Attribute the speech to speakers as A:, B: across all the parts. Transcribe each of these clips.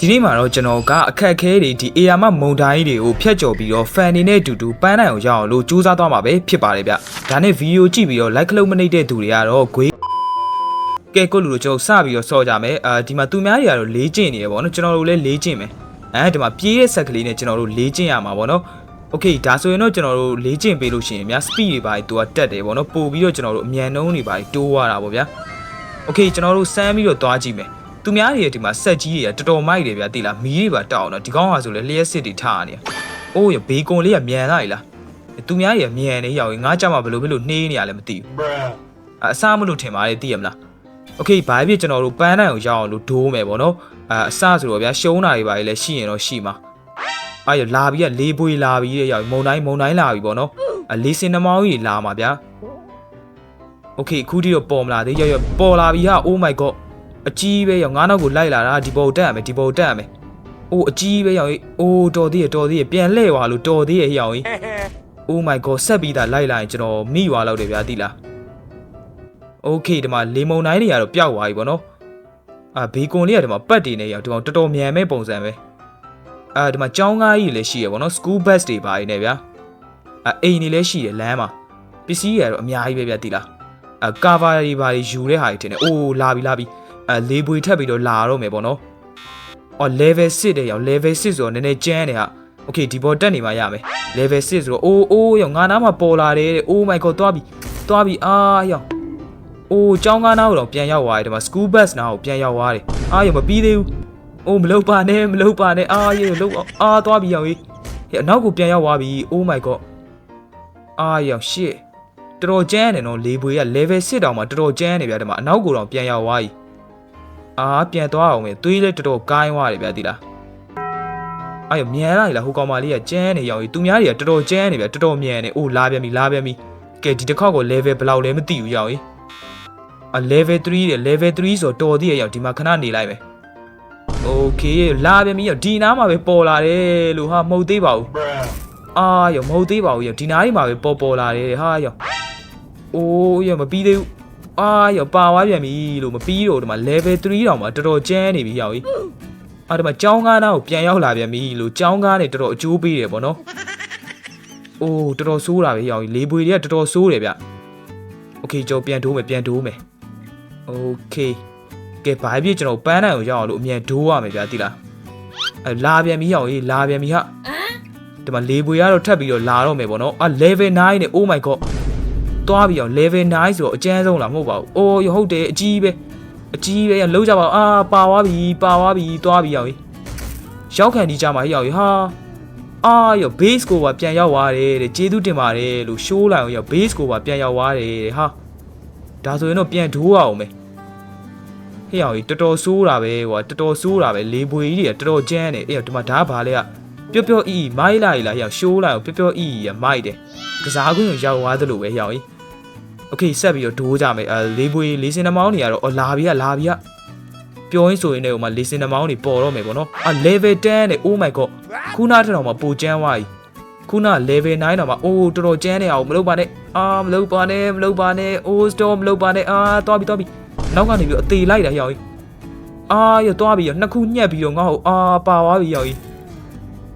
A: ဒီနေ့မှာတော့ကျွန်တော်ကအခက်အခဲတွေဒီ AR မမုံတိုင်းတွေကိုဖျက်ကျော်ပြီးတော့ fan တွေနဲ့အတူတူပန်းနိုင်အောင်ရအောင်လို့စူးစမ်းသွားမှာပဲဖြစ်ပါတယ်ဗျဒါနဲ့ဗီဒီယိုကြည့်ပြီးတော့ like လုပ်မနေတဲ့သူတွေကတော့ဂွေးကဲကိုလူတို့ကျွန်တော်စပြီးတော့စော့ကြမယ်အာဒီမှာသူများတွေကတော့လေးကျင့်နေရပေါ့နော်ကျွန်တော်တို့လည်းလေးကျင့်မယ်အဲဒီမှာပြေးတဲ့ဆက်ကလေးနဲ့ကျွန်တော်တို့လေးကျင့်ရမှာပေါ့နော်โอเคဒါဆိုရင်တော့ကျွန်တော်တို့လေးကျင့်ပေးလို့ရှိရင်များ speed တွေပါတူကတက်တယ်ပေါ့နော်ပို့ပြီးတော့ကျွန်တော်တို့အမြန်နှုံးတွေပါတိုးရတာပေါ့ဗျာ โอเคကျွန်တော်တို့စမ်းပြီးတော့သွားကြည့်မယ် သူများတွေရဲ့ဒီမှာဆက်ကြီးတွေကတော်တော်မိုက်တယ်ဗျာတိလားမီးတွေပါတောက်အောင်တော့ဒီကောင်းဟာဆိုလဲလျှက်စစ်တွေထားနေရအိုးရဘေကွန်လေးကမြန်လာ E လားသူများတွေကမြန်နေရောက်ရင်ငါကြမှာဘလို့ဘလို့နှေးနေရလဲမသိဘူး
B: bruh
A: အအစားမလို့ထင်ပါတယ်သိရမလားโอเคဘာဖြစ်ကျွန်တော်တို့ပန်းနိုင်အောင်ရအောင်လို့ဒိုးမယ်ပေါ့နော်အအစားဆိုတော့ဗျာရှုံးတာတွေပါလေရှိရင်တော့ရှိမှာအဲ့ရလာပြီးကလေးပွေးလာပြီးတဲ့ရောက်မုံတိုင်းမုံတိုင်းလာပြီပေါ့နော်အလေးစင်နှမောင်းကြီးလာမှာဗျာ โอเคအခုထိတော့ပေါ်မလာသေးရောက်ရောက်ပေါ်လာပြီဟာ oh my god အကြီးပဲရောင်ငါးနောက်ကိုလိုက်လာတာဒီဘော်တက်ရမယ်ဒီဘော်တက်ရမယ်အိုးအကြီးပဲရောင်ကြီးအိုးတော်သေးရတော်သေးရပြန်လှည့်ပါလို့တော်သေးရဟရောင်ကြီး Oh my god ဆက်ပြီးသားလိုက်လာရင်ကျွန်တော်မိွာလောက်တယ်ဗျာတိလား Okay ဒီမှာလေမုန်တိုင်းတွေကတော့ပျောက်သွားပြီဗောနော်အာဘေကွန်လေးကဒီမှာပတ်တည်နေရောင်ဒီမှာတော်တော်မြန်မဲ့ပုံစံပဲအာဒီမှာចောင်းကားကြီးလည်းရှိရဗောနော် school bus တွေပါနေဗျာအာအိမ်တွေလည်းရှိတယ်လမ်းမှာပစ္စည်းတွေကတော့အများကြီးပဲဗျာတိလားအာ cover တွေပါတွေယူတဲ့ဟာတွေထင်တယ်အိုးလာပြီလာပြီ အဲလေပွေထပ်ပြီးတော့လာတော့မယ်ပေါ့နော်။အော် level 6တဲ့ရောက် level 6ဆိုတော့နည်းနည်းကျန်းတယ်ဟာ။ Okay ဒီဘောတက်နေမှရမယ်။ level 6ဆိုတော့အိုးအိုးရောက်ငါနားမှာပေါ်လာတယ်တဲ့။ Oh my god သွားပြီ။သွားပြီအာရောက်။အိုးចောင်းကားနားကိုတော့ပြန်ရောက်သွားတယ်ဒီမှာ school bus နားကိုပြန်ရောက်သွားတယ်။အာရောက်မပြီးသေးဘူး။အိုးမလုပ်ပါနဲ့မလုပ်ပါနဲ့အာရေလုံးအာသွားပြီရောက်ရေး။ဟဲ့အနောက်ကိုပြန်ရောက်သွားပြီ။ Oh my god အာရောက် shit တော်တော်ကျန်းတယ်နော်လေပွေက level 6တောင်မှတော်တော်ကျန်းနေဗျာဒီမှာအနောက်ကိုတော့ပြန်ရောက်သွားပြီ အာပြန်သွားအောင်မယ်သွေးလည်းတော်တော်ကိုင်းသွားတယ်ဗျာဒီလားအဲ့ရမြန်လာပြီလားဟိုကောင်မလေးကကျန်းနေရောက်ပြီသူများတွေကတော်တော်ကျန်းနေဗျာတော်တော်မြန်နေအိုးလာပြန်ပြီလာပြန်ပြီကဲဒီတစ်ခေါက်ကို level ဘယ်လောက်လဲမသိဘူးရောက်ရင်အာ level 3တဲ့ level 3ဆိုတော့တော်သေးရရောက်ဒီမှာခဏနေလိုက်မယ်โอเคလာပြန်ပြီရောက်ဒီနားမှာပဲပေါ်လာတယ်လို့ဟာမဟုတ်သေးပါဘူး
B: bruh
A: အာရောမဟုတ်သေးပါဘူးရောဒီနားလေးမှာပဲပေါ်ပေါ်လာတယ်ဟာရောအိုးရောမပြီးသေးဘူး အာရောပါသွားပြန်ပြီလို့မပြီးတော့ဒီမှာ level 3တောင်မှတော်တော်ကျန်းနေပြီရောကြီးအာဒီမှာចောင်းကားနားကိုပြန်ရောက်လာပြန်ပြီလို့ចောင်းကားနဲ့တော်တော်အကျိုးပေးတယ်ပေါ့နော်အိုးတော်တော်ဆိုးတာပဲရောကြီးလေပွေတွေကတော်တော်ဆိုးတယ်ဗျโอเคကျွန်တော်ပြန်ဒိုးမယ်ပြန်ဒိုးမယ်โอเคကဲဘာဖြစ်ကျွန်တော်ပန်းနိုင်ကိုရောက်အောင်လို့အမြန်ဒိုးရမယ်ဗျာတိလားအဲလာပြန်ပြီရောကြီးလာပြန်ပြီဟာ ဒီမှာလေပွေကတော့ထပ်ပြီးတော့လာတော့မယ်ပေါ့နော်အာ level 9နဲ့ oh my god သွားပြီးအောင် level 9ဆိုတော့အကျန်းဆုံးလားမဟုတ်ပါဘူးအိုးရဟုတ်တယ်အကြီးပဲအကြီးပဲရလုံးကြပါဦးအာပါသွားပြီပါသွားပြီသွားပြီးအောင်ကြီးရောက်ခံဒီကြမှာရောက်ကြီးဟာအာရော base ကိုပါပြန်ရောက်သွားတယ်တဲ့ကျေးဇူးတင်ပါတယ်လို့ show လိုက်အောင်ရော base ကိုပါပြန်ရောက်သွားတယ်တဲ့ဟာဒါဆိုရင်တော့ပြန်ဒိုးအောင်မယ်ဟေ့အောင်ကြီးတော်တော်ဆိုးတာပဲဟိုတော်တော်ဆိုးတာပဲလေပွေကြီးတွေတော်တော်ကျန်းတယ်အေးဒီမှာဒါကဘာလဲက ပျော့ပျော့အီအီမိုက်လာကြီးလားရောက်ရှိုးလာကိုပျော့ပျော့အီအီရမိုက်တယ်ကစားကွင်းကိုရောက်သွားသလိုပဲရောက်ကြီးโอเคဆက်ပြီးတော့ဒိုးကြမယ်အဲလေးပွေးလေးစင်နှမောင်းတွေကတော့အော်လာပြီကလာပြီကပြောရင်းဆိုရင်လည်းဟိုမှာလေးစင်နှမောင်းတွေပေါ်တော့မယ်ပေါ့နော်အာ level 10နဲ့ oh my god ခုနထက်တော့မှပိုကျန်းသွားပြီခုန level 9တော့မှအိုးတော်တော်ကျန်းနေအောင်မလုပ်ပါနဲ့အာမလုပ်ပါနဲ့မလုပ်ပါနဲ့အိုး store မလုပ်ပါနဲ့အာသွားပြီသွားပြီနောက်ကနေပြီးအသေးလိုက်တာရောက်ကြီးအာရသွားပြီရနှစ်ခုညက်ပြီးတော့ငါ့ကိုအာပါသွားပြီရောက်ကြီး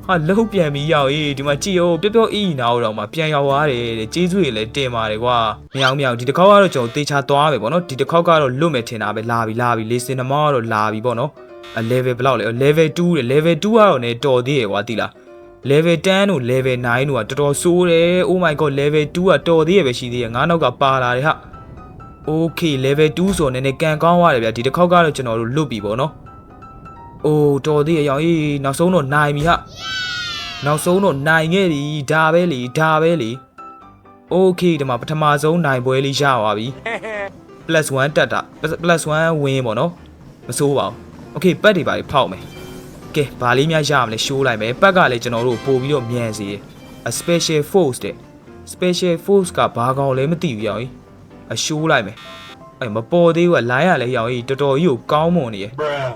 A: ဟာလှုပ်ပြန်ပြီးရောက်ရေးဒီမှာကြည်အောင်ပျော့ပျော့အီအီနာတော့မှပြန်ရောက်သွားတယ်တဲ့ကျေးဇူးတွေလည်းတင်ပါတယ်ကွာမအောင်မအောင်ဒီတစ်ခေါက်ကတော့ကျွန်တော်တေချာသွားမယ်ပေါ့နော်ဒီတစ်ခေါက်ကတော့လွတ်မယ်ထင်တာပဲလာပြီလာပြီလေစင်နမောကတော့လာပြီပေါ့နော်အ level ဘယ်လောက်လဲ level 2တဲ့ level 2ကတော့ねတော်သေးရကွာတိလား level 10တို့ level 9တို့ကတော်တော်ဆိုးတယ် oh my god level 2ကတော်သေးရပဲရှိသေးရငါးနောက်ကပါလာတယ်ဟာ okay level 2ဆိုတော့နည်းနည်းကန်ကောင်းသွားတယ်ဗျဒီတစ်ခေါက်ကတော့ကျွန်တော်တို့လွတ်ပြီပေါ့နော် အိုးတော်သေးရရောင်အေးနောက်ဆုံးတော့နိုင်ပြီဟာ နောက်ဆုံးတော့နိုင်ခဲ့ပြီဒါပဲလေဒါပဲလေโอเคဒီမှာပထမဆုံးနိုင်ပွဲလေးရသွားပြီ plus 1တက်တာ plus 1 win ပေါ့နော်မစိုးပါဘူးโอเคပတ်တွေပါဖောက်မယ်ကဲဘာလေးများရမလဲရှိုးလိုက်မယ်ပတ်ကလည်းကျွန်တော်တို့ပို့ပြီးတော့မြန်စီတယ် a special force တဲ့ special force ကဘာကောင်လဲမသိဘူးရောင်ကြီးအရှိုးလိုက်မယ်အဲမပေါ်သေးဘူးကလိုင်းရလဲရောင်ကြီးတော်တော်ကြီးကိုကောင်းမွန်နေရယ်
B: bruh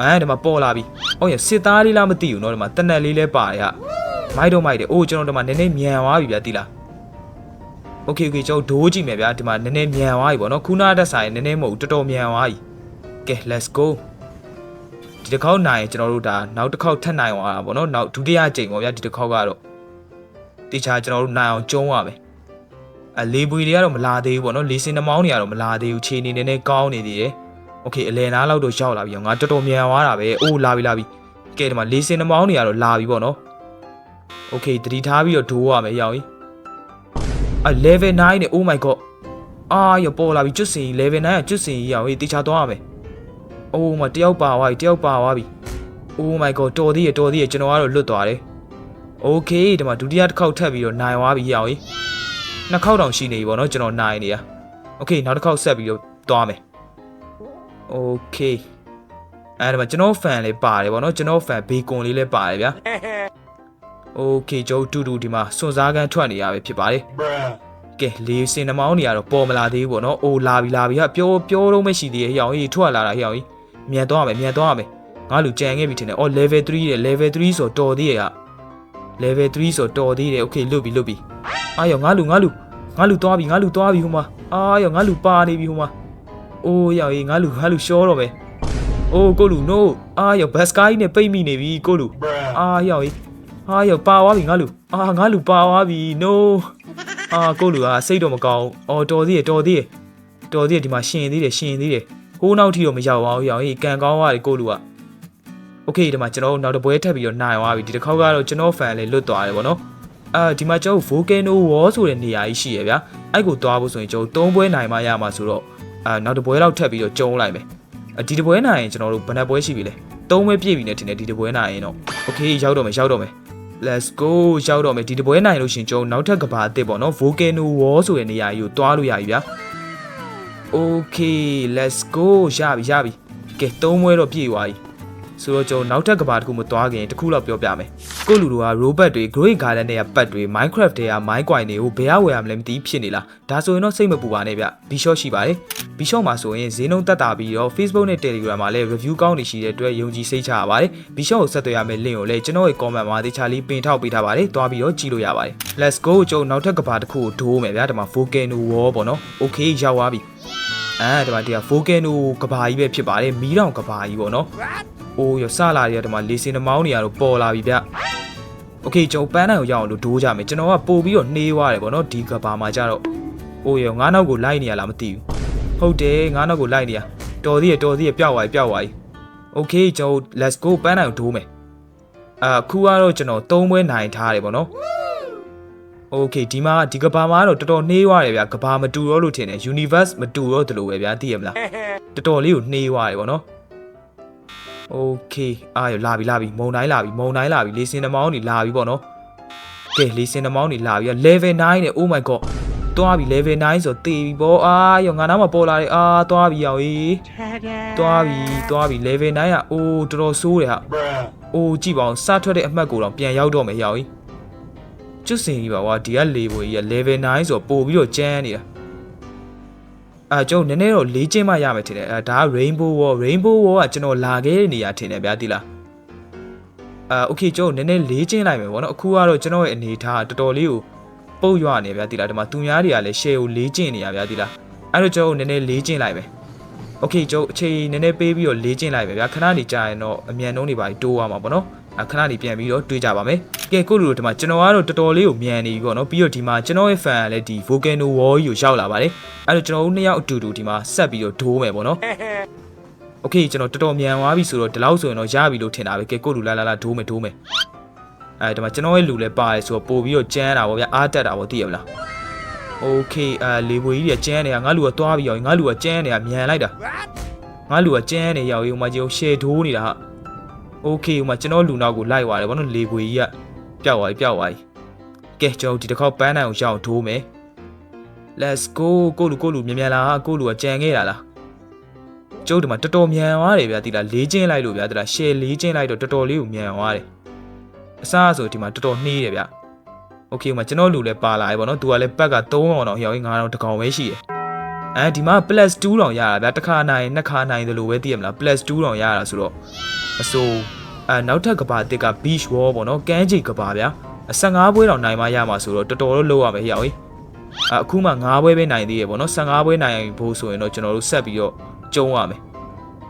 A: အဲဒီမှာပေါ်လာပြီ။ဟုတ်ရစစ်သားလေးလားမသိဘူးเนาะဒီမှာတနက်လေးလဲပါတယ်ဟာ။မိုက်တော့မိုက်တယ်။အိုးကျွန်တော်ဒီမှာနည်းနည်းမြန်သွားပြီဗျာတိလား။ Okay okay ကျွန်တော်ဒိုးကြည့်မယ်ဗျာဒီမှာနည်းနည်းမြန်သွားပြီပေါ့နော်။ခုနတက်ဆိုင်နည်းနည်းမဟုတ်ဘူးတော်တော်မြန်သွားပြီ။ Okay let's go ဒီတစ်ခေါက်နိုင်ရင်ကျွန်တော်တို့ဒါနောက်တစ်ခေါက်ထပ်နိုင်အောင်တာပေါ့နော်နောက်ဒုတိယကြိမ်ပေါ့ဗျာဒီတစ်ခေါက်ကတော့တေချာကျွန်တော်တို့နိုင်အောင်ကျုံးရမယ်အလေးပွေတွေကတော့မလာသေးဘူးပေါ့နော်လေးစင်နှမောင်းတွေကတော့မလာသေးဘူးခြေနေနေနဲ့ကောင်းနေသေးတယ် โอเคအလယ်နားလောက်တော့ရောက်လာပြီငါတော်တော်မြန်သွားတာပဲအိုးလာပြီလာပြီကဲဒီမှာလေးစင်နှမောင်းတွေကတော့လာပြီပေါ့နော်โอเคတတိထားပြီးတော့ဒိုးရမယ်ရောက်ရင်အ level 9နဲ့ oh my god အာရပေါ်လာပြီကျွတ်စင် level 9ကကျွတ်စင်ကြီးရောက်ဟေးတေချာသွားရမယ် အိုးမတယောက်ပါသွားပြီတယောက်ပါသွားပြီ Oh my god တော်သေးရတော်သေးရကျွန်တော်ကတော့လွတ်သွားတယ် Okay ဒီမှာဒုတိယတစ်ခေါက်ထပ်ပြီးတော့နိုင်သွားပြီရအောင်ကြီးနှစ်ခေါက်တောင်ရှိနေပြီဗောနော်ကျွန်တော်နိုင်နေရ Okay နောက်တစ်ခေါက်ဆက်ပြီးတော့သွားမယ် Okay အဲဒီမှာကျွန်တော် fan လေးပါတယ်ဗောနော်ကျွန်တော် fan ဘေကွန်လေးလည်းပါတယ်ဗျာ Okay ကျွန်တော်တူတူဒီမှာစွန်စားကန်းထွက်နေရပဲဖြစ်ပါတယ်
B: Bruh.
A: ကဲလေးစင်နှမောင်းနေရတော့ပေါ်မလာသေးဘူးပေါ့နော်။အိုးလာပြီလာပြီဟာပြောပြောတော့မရှိသေးရဲ့ဟိအောင်ကြီးထွက်လာတာဟိအောင်ကြီးမြန်သွားမယ်မြန်သွားမယ်။ငါလူကြံခဲ့ပြီထင်တယ်။အော် level 3တဲ့ level 3ဆိုတော်သေးရဲ့ဟာ။ level 3ဆိုတော်သေးတယ်။ Okay လွတ်ပြီလွတ်ပြီ။အာယောငါလူငါလူငါလူသွားပြီငါလူသွားပြီဟိုမှာ။အာယောငါလူပါနေပြီဟိုမှာ။ အိုးယောကြီးငါလူငါလူရှောတော့မယ်။အိုးကိုလူ no အာယောဘတ်စကိုင်းနဲ့ပိတ်မိနေပြီကိုလူ
B: Bruh.
A: အာယောကြီးအာယောပါသွားပြီငါလူအာငါလူပါသွားပြီ no အာကိုလူကစိတ်တော့မကောင်းအော်တော်သေးတယ်တော်သေးတယ်တော်သေးတယ်ဒီမှာရှင်သေးတယ်ရှင်သေးတယ်ဟိုးနောက်ထီတော့မရောက်ပါဘူးရောင်ကြီးကန်ကောင်းသွားတယ်ကိုလူကโอเคဒီမှာကျွန်တော်တို့နောက်တစ်ပွဲထပ်ပြီးတော့နိုင်သွားပြီဒီတစ်ခေါက်ကတော့ကျွန်တော် fan လေးလွတ်သွားတယ်ဗောနော်အာဒီမှာကျွန်တော် volcano wall ဆိုတဲ့နေရာကြီးရှိရဗျာအဲ့ကိုသွားဖို့ဆိုရင်ကျွန်တော်၃ပွဲနိုင်မှရမှာဆိုတော့ အာနောက်တစ်ပွဲလောက်ထပ်ပြီးတော့ကျုံးလိုက်မယ်ဒီတစ်ပွဲနိုင်ရင်ကျွန်တော်တို့ဘယ်နှပွဲရှိပြီလဲသုံးပွဲပြည့်ပြီနဲ့ထင်တယ်ဒီတစ်ပွဲနိုင်ရင်တော့ okay ရောက်တော့မယ်ရောက်တော့မယ် let's go ရောက်တော့မယ်ဒီတပွဲနိုင်လို့ရှင်ကျွန်တော်နောက်ထပ်ကဘာအစ်စ်ပေါ့နော် volcano wall ဆိုတဲ့နေရာကြီးကိုတွားလို့ရပြီဗျာ okay let's go ရပြီရပြီကဲသုံးပွဲတော့ပြည့်သွားပြီ ဆိုတော့ကျုံနောက်ထပ်ကဘာတစ်ခုမတွားခင်တစ်ခုတော့ပြောပြမယ်ကိုလူတို့က robot တွေ great garden တွေကပတ်တွေ minecraft တွေက mine coin တွေကိုဘယ်ရဝယ်ရမလဲမသိဖြစ်နေလားဒါဆိုရင်တော့စိတ်မပူပါနဲ့ဗျ bishop ရှိပါတယ် bishop မှာဆိုရင်ဈေးနှုန်းတက်တာပြီးတော့ facebook နဲ့ telegram မှာလည်း review ကောင်းနေရှိတဲ့အတွက်ယုံကြည်စိတ်ချရပါတယ် bishop ကိုဆက်သွယ်ရမယ့် link ကိုလည်းကျွန်တော်ရဲ့ comment မှာတခြားလေးပင်ထောက်ပေးထားပါတယ်တွားပြီးတော့ကြည့်လို့ရပါတယ် let's go ကျုံနောက်ထပ်ကဘာတစ်ခုကိုဒိုးမယ်ဗျာဒီမှာ volcano wall ပေါ့နော် okay ရောက်သွားပြီအဲဒီမှာတရား volcano ကဘာကြီးပဲဖြစ်ပါတယ်မီးတောင်ကဘာကြီးပေါ့နော် အိုးရစလာတွေကဒီမှာလေစင်နှမောင်းတွေကတော့ပေါ်လာပြီဗျโอเคကျွန်တော်ပန်းနိုင်ကိုရအောင်လို့ဒိုးကြမယ်ကျွန်တော်ကပို့ပြီးတော့နှေးသွားတယ်ပေါ့နော်ဒီကဘာမှာကြတော့အိုးရငါးနောက်ကိုလိုက်နေရလားမသိဘူးဟုတ်တယ်ငါးနောက်ကိုလိုက်နေရတော်သေးရတော်သေးရပျောက်သွားပြီပျောက်သွားပြီโอเคကျွန်တော် let's go ပန်းနိုင်ကိုဒိုးမယ်အခုကတော့ကျွန်တော်၃ပွဲနိုင်ထားတယ်ပေါ့နော်โอเคဒီမှာဒီကဘာမှာတော့တော်တော်နှေးသွားတယ်ဗျာကဘာမတူတော့လို့ထင်တယ် universe မတူတော့တယ်လို့ပဲဗျာသိရမလားတော်တော်လေးကိုနှေးသွားတယ်ပေါ့နော် โอเคအာရလာပြီလာပြီမုံတိုင်းလာပြီမုံတိုင်းလာပြီလေစင်နှမောင်းတွေလာပြီပေါ့နော်ကဲလေစင်နှမောင်းတွေလာပြီ level 9နဲ့ oh my god သွားပြီ level 9ဆိုတေပြီပေါ့အာရောငါနားမှာပေါ်လာတယ်အာသွားပြီရောက်ကြီးသွားပြီသွားပြီ level 9ကအိုးတော်တော်ဆိုးတယ်ဟာ
B: Bruh.
A: အိုးကြည့်ပါအောင်စထွက်တဲ့အမှတ်ကိုတော့ပြန်ရောက်တော့မယ်ရောက်ကြီးကျွတ်စင်ကြီးပါကွာဒီကလေဘွေကြီးက level 9ဆိုတော့ပို့ပြီးတော့ကျန်းနေတာ အာကျုံနည်းနည်းတော့လေးချင်းမှရမယ်ထင်တယ်အဲဒါက rainbow wall rainbow wall ကကျွန်တော်လာခဲ့တဲ့နေရာထင်တယ်ဗျာတိလားအာโอเคကျုံနည်းနည်းလေးချင်းလိုက်မယ်ဗောနော်အခုကတော့ကျွန်တော်ရဲ့အနေထားကတော်တော်လေးကိုပုတ်ရွနေဗျာတိလားဒီမှာသူများတွေကလည်း share ကိုလေးချင်းနေရဗျာတိလားအဲ့တော့ကျွန်တော်နည်းနည်းလေးချင်းလိုက်မယ်โอเคကျုံအချိန်နည်းနည်းပေးပြီးတော့လေးချင်းလိုက်မယ်ဗျာခဏနေကြာရင်တော့အမြန်နှုံးတွေပါတိုးသွားမှာဗောနော်အခဏနေပြန်ပြီးတော့တွေးကြပါမယ်။ ကဲကိုလူတို့ဒီမှာကျွန်တော်ကတော့တော်တော်လေးကိုမြန်နေပြီပေါ့နော်။ပြီးတော့ဒီမှာကျွန်တော်ရဲ့ fan ကလည်းဒီ Volcano Wall ကြီးကိုရောက်လာပါတယ်။အဲ့တော့ကျွန်တော်တို့နှစ်ယောက်အတူတူဒီမှာဆက်ပြီးတော့ဒိုးမယ်ပေါ့နော်။ Okay ကျွန်တော်တော်တော်မြန်သွားပြီဆိုတော့ဒီလောက်ဆိုရင်တော့ရပြီလို့ထင်တာပဲ။ကဲကိုလူလာလာလာဒိုးမယ်ဒိုးမယ်။အဲဒီမှာကျွန်တော်ရဲ့လူလည်းပါတယ်ဆိုတော့ပို့ပြီးတော့ကျန်းတာပေါ့ဗျာအားတက်တာပေါ့သိရမလား။ Okay အဲလေပွေကြီးကကျန်းနေတာငါလူကသွားပြီးရောငါလူကကျန်းနေတာမြန်လိုက်တာ။ငါလူကကျန်းနေရောက်ရုံမှာကျုံရှယ်ဒိုးနေတာဟာ။ okay ဟိုမှာကျွန်တော်လူနောက်ကိုလိုက်သွားတယ်ဗောနော်လေပွေကြီးက ပျောက်သွားပြီပျောက်သွားပြီကဲကျွန်တော်ဒီတစ်ခေါက်ပန်းနိုင်အောင်ရအောင်ထိုးမယ် let's go ကိုလူကိုလူမြန်မြန်လာကိုလူကကြံခဲ့တာလားကျုပ်ဒီမှာတော်တော်မြန်သွားတယ်ဗျာဒီလားလေးချင်းလိုက်လို့ဗျာဒီလား share လေးချင်းလိုက်တော့တော်တော်လေးကိုမြန်သွားတယ်အစားဆိုဒီမှာတော်တော်နှေးတယ်ဗျာ okay ဟိုမှာကျွန်တော်လူလည်းပါလာပြီဗောနော်သူကလည်းဘက်က3တောင်တော့ရောက်ရင်9တောင်တစ်ကောင်ပဲရှိတယ်အဲဒီမှာ plus 2တောင်ရတာဗျာတစ်ခါနိုင်နှစ်ခါနိုင်တယ်လို့ပဲသိရမလား plus 2တောင်ရတာဆိုတော့မစိုး အဲနောက်ထပ်ကဘာတစ်က beach wall ပေါ့နော်ကမ်းခြေကဘာဗျာ15ပွဲတောင်နိုင်မှရမှာဆိုတော့တော်တော်လို့လောက်ရမယ်ဟိရောက်ဟေးအခုမှ9ပွဲပဲနိုင်သေးရပေါ့နော်15ပွဲနိုင်ဖို့ဆိုရင်တော့ကျွန်တော်တို့ဆက်ပြီးတော့ကျုံးရမယ်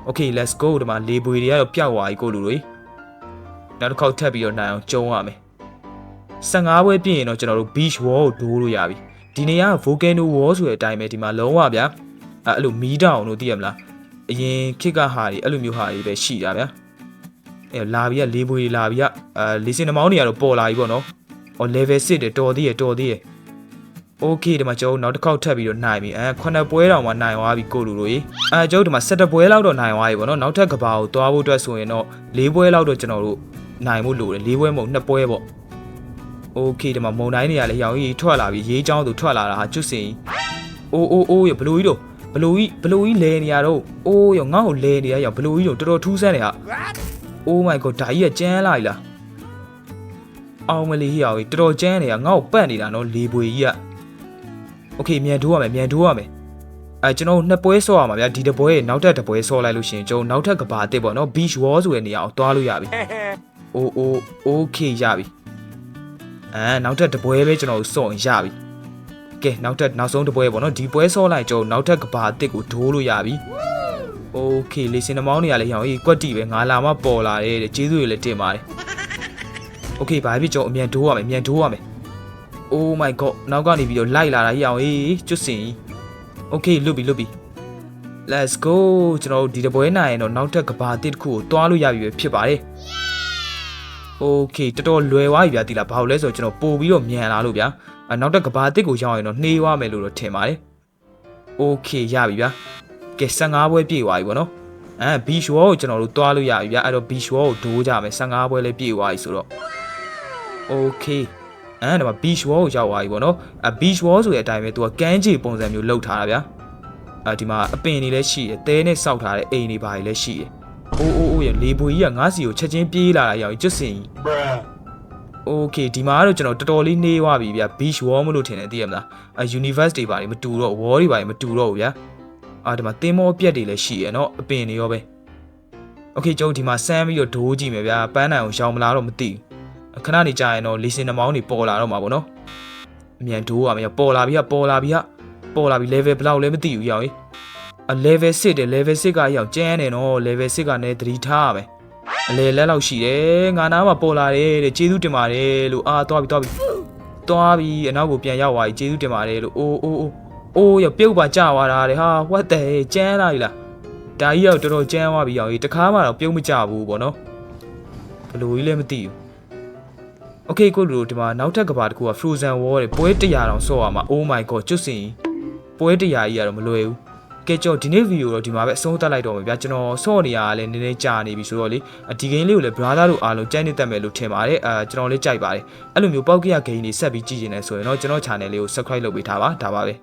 A: Okay let's go ဒီမှာလေပွေတွေကတော့ပျောက်သွားပြီကိုလူတွေနောက်တစ်ခေါက်ထပ်ပြီးတော့နိုင်အောင်ကျုံရမယ်15ပွဲပြည့်ရင်တော့ကျွန်တော်တို့ beach wall ကိုဒိုးလို့ရပြီဒီနေရာက volcano wall ဆိုတဲ့အတိုင်းပဲဒီမှာလုံးဝဗျာအဲ့အဲ့လိုမီးတောင်လို့သိရမလားအရင်ခေတ်ကဟာတွေအဲ့လိုမျိုးဟာတွေပဲရှိတာဗျာအဲ လာပြီးကလေပွေတွေလာပြီးကအာလေစင်နှမောင်းတွေကတော့ပေါ်လာပြီပေါ့နော်ဟော level 6တယ်တော်သေးရတော်သေးရ Okay ဒီမှာကျွန်တော်တို့နောက်တစ်ခေါက်ထပ်ပြီးတော့နိုင်ပြီအဲခုနှစ်ပွဲတောင်မှနိုင်သွားပြီကိုလူတို့ရေအဲကျွန်တော်တို့ဒီမှာ17ပွဲလောက်တော့နိုင်သွားပြီပေါ့နော်နောက်ထပ်ကဘာကိုသွားဖို့အတွက်ဆိုရင်တော့၄ပွဲလောက်တော့ကျွန်တော်တို့နိုင်ဖို့လိုတယ်၄ပွဲမဟုတ်2ပွဲပေါ့ Okay ဒီမှာမုံတိုင်းတွေကလည်းရောင်ကြီးထွက်လာပြီရေးချောင်းသူထွက်လာတာဟာကျွတ်စင်အိုးအိုးအိုးရဘလူကြီးတို့ဘလူကြီးဘလူကြီးလဲနေရတော့အိုးရငါ့ကိုလဲနေရရောဘလူကြီးတို့တော်တော်ထူးဆန်းနေဟာ ။ Oh my god ဒါကြီးကကျန်းလာပြီလား။အောင်မလေးဟိအောင်တော်တော်ကျန်းနေတာငါ့ကိုပတ်နေတာနော်လေပွေကြီးက။ Okay မြန်ထိုးရမယ်မြန်ထိုးရမယ်။အဲကျွန်တော်နှစ်ပွဲဆော့ရမှာဗျာဒီတပွဲနောက်ထပ်တပွဲဆော့လိုက်လို့ရှိရင်ကျွန်တော်နောက်ထပ်ကဘာအစ်စ်ပေါ့နော် beach wall ဆိုတဲ့နေရာအောင်သွားလို့ရပြီ။ Oh oh okay ရပြီ။အဲနောက်ထပ်တပွဲပဲကျွန်တော်ဆော့ရပြီ။ကဲနောက်ထပ်နောက်ဆုံးတပွဲပေါ့နော်ဒီပွဲဆော့လိုက်ကျွန်တော်နောက်ထပ်ကဘာအစ်စ်ကိုဒိုးလို့ရပြီ။ โอเคလေစင်နှမောင်းတွေကလည်းရောင်ကြီးကွက်တီပဲငါလာမှပေါ်လာတယ်တဲ့ကျေးဇူးတွေလည်းတင်ပါတယ်โอเคဘာဖြစ်ကျွန်တော်အမြန်ဒိုးရမယ်အမြန်ဒိုးရမယ် Oh my god နောက်ကနေပြီးတော့လိုက်လာတာကြီးအောင်ဟေးကျွတ်စင်ကြီး Okay လွတ်ပြီလွတ်ပြီ Let's go ကျွန်တော်တို့ဒီတပွဲနိုင်ရင်တော့နောက်ထပ်ကဘာတစ်တစ်ခုကိုတွားလို့ရပြီပဲဖြစ်ပါတယ် Okay တော်တော်လွယ်သွားပြီဗျာဒီလားဘာလို့လဲဆိုတော့ကျွန်တော်ပို့ပြီးတော့မြန်လာလို့ဗျာအနောက်ထပ်ကဘာတစ်ကိုရောက်ရင်တော့နှေးသွားမယ်လို့တော့ထင်ပါတယ် Okay ရပြီဗျာ ကဲ15ပွဲပြည့်သွားပြီပေါ့နော်အဲ beach wall ကိုကျွန်တော်တို့တွားလို့ရပြီဗျာအဲ့တော့ beach wall ကိုဒိုးကြမယ်15ပွဲလည်းပြည့်သွားပြီဆိုတော့ Okay အဲ့ဒါမှာ beach wall ကိုရောက်သွားပြီပေါ့နော်အ beach wall ဆိုတဲ့အတိုင်းပဲသူကကမ်းခြေပုံစံမျိုးလှုပ်ထားတာဗျာအဲဒီမှာအပင်တွေလည်းရှိတယ်တဲနဲ့စောက်ထားတဲ့အိမ်တွေဘာတွေလည်းရှိတယ်အိုးအိုးအိုးရလေပွေကြီးကငါးစီကိုချက်ချင်းပြေးလာတာရောက်ကျွတ်စင်ကြီး Okay ဒီမှာကတော့ကျွန်တော်တော်တော်လေးနှေးသွားပြီဗျာ beach wall မလို့ထင်တယ်သိရမလားအဲ universe တွေဘာတွေမတူတော့ wall တွေဘာတွေမတူတော့ဘူးဗျာ အာဒီမှာသင်းမောပြက်တွေလည်းရှိရနော်အပင်တွေရောပဲ Okay ကျွန်တော်ဒီမှာဆမ်းပြီးတော့ဒိုးကြည့်မယ်ဗျာပန်းနိုင်အောင်ရှောင်မလားတော့မသိဘူးခဏနေကြာရင်တော့လီစင်နှမောင်းတွေပေါ်လာတော့မှာပေါ့နော်အမြန်ဒိုးရမယ်ပေါ်လာပြီကပေါ်လာပြီကပေါ်လာပြီ level ဘယ်လောက်လဲမသိဘူးရောင်ကြီးအ level 6တယ် level 6ကအရောက်ကျန်းတယ်နော် level 6ကလည်းသတိထားရမယ်အလေလက်လောက်ရှိတယ်ငါနာမှာပေါ်လာတယ်တဲ့ကျေးဇူးတင်ပါတယ်လို့အာသွားပြီသွားပြီသွားပြီအနောက်ကိုပြန်ရောက်သွားပြီကျေးဇူးတင်ပါတယ်လို့အိုးအိုးအိုး အိုးရပြုတ်ပါကြသွားတာတဲ့ဟာ what the ကျန်းလာပြီလားဒါကြီးရောက်တော်တော်ကျန်းသွားပြီရောင်ကြီးတခါမှတော့ပြုတ်မကြဘူးပေါ့နော်ဘယ်လိုကြီးလဲမသိဘူး โอเคကိုလူတို့ဒီမှာနောက်ထပ်ကဘာတစ်ခုက Frozen War တွေပွဲ100တောင်ဆော့ရမှာ Oh my god ကျွတ်စင်ကြီးပွဲ100ကြီးကတော့မလွယ်ဘူးကဲကျွန်တော်ဒီနေ့ဗီဒီယိုတော့ဒီမှာပဲအဆုံးသတ်လိုက်တော့မယ်ဗျာကျွန်တော်ဆော့နေရတာလည်းနည်းနည်းကြာနေပြီဆိုတော့လေဒီဂိမ်းလေးကိုလည်း brother တို့အားလုံးကြိုက်နေတတ်မယ်လို့ထင်ပါတယ်အာကျွန်တော်လေးကြိုက်ပါတယ်အဲ့လိုမျိုးပောက်ကရဂိမ်းတွေဆက်ပြီးကြည့်နေတယ်ဆိုရင်တော့ကျွန်တော် channel လေးကို subscribe လုပ်ပေးထားပါဒါပါပဲ